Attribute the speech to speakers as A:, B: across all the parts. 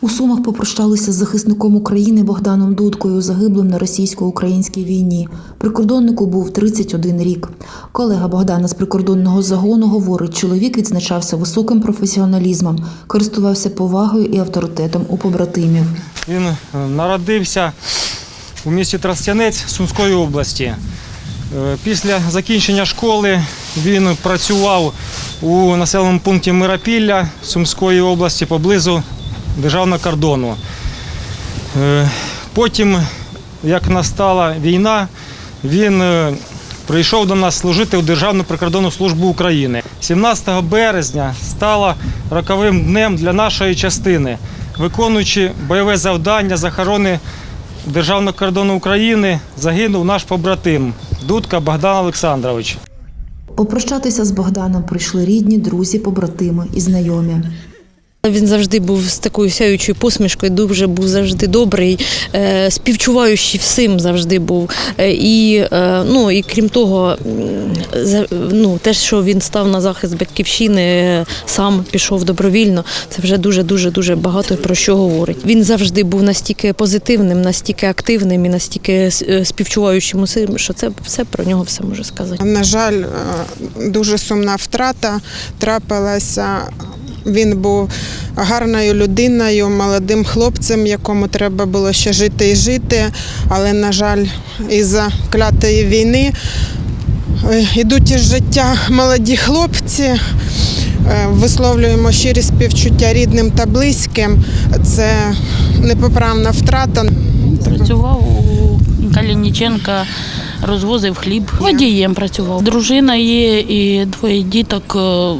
A: У Сумах попрощалися з захисником України Богданом Дудкою, загиблим на російсько-українській війні. Прикордоннику був 31 рік. Колега Богдана з прикордонного загону говорить, чоловік відзначався високим професіоналізмом, користувався повагою і авторитетом у побратимів.
B: Він е, народився у місті Тростянець Сумської області. Е, Після закінчення школи він працював у населеному пункті Миропілля Сумської області поблизу державного кордону. Е, Потім, як настала війна, він е, прийшов до нас служити у Державну прикордонну службу України. 17 березня стало роковим днем для нашої частини, виконуючи бойове завдання з охорони Державного кордону України, загинув наш побратим Дудка Богдан Олександрович.
A: Попрощатися з Богданом прийшли рідні, друзі, побратими і знайомі.
C: Він завжди був з такою сяючою посмішкою, дуже був завжди добрий, е, співчуваючий всім завжди був. Е, І, е, ну, і крім того, ну, те, що він став на захист батьківщини, сам пішов добровільно, це вже дуже дуже дуже багато про що говорить. Він завжди був настільки позитивним, настільки активним і настільки співчуваючим усім, що це все про нього все можу сказати.
D: На жаль, дуже сумна втрата трапилася. Він був гарною людиною, молодим хлопцем, якому треба було ще жити і жити. Але, на жаль, із-за клятої війни е, йдуть із життя молоді хлопці. Е, Висловлюємо щирі співчуття рідним та близьким. Це непоправна втрата.
E: Працював у Калініченка, розвозив хліб. Водієм працював. Дружина є і двоє діток е,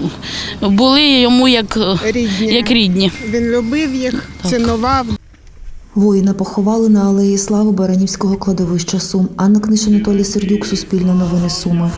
E: були йому як, е,
D: Рідні.
E: як рідні.
D: Він любив їх, цінував.
A: Воїна поховали на алеї Слави Баранівського кладовища Сум. Анна Книш, Анатолій Сердюк, Суспільне новини Суми.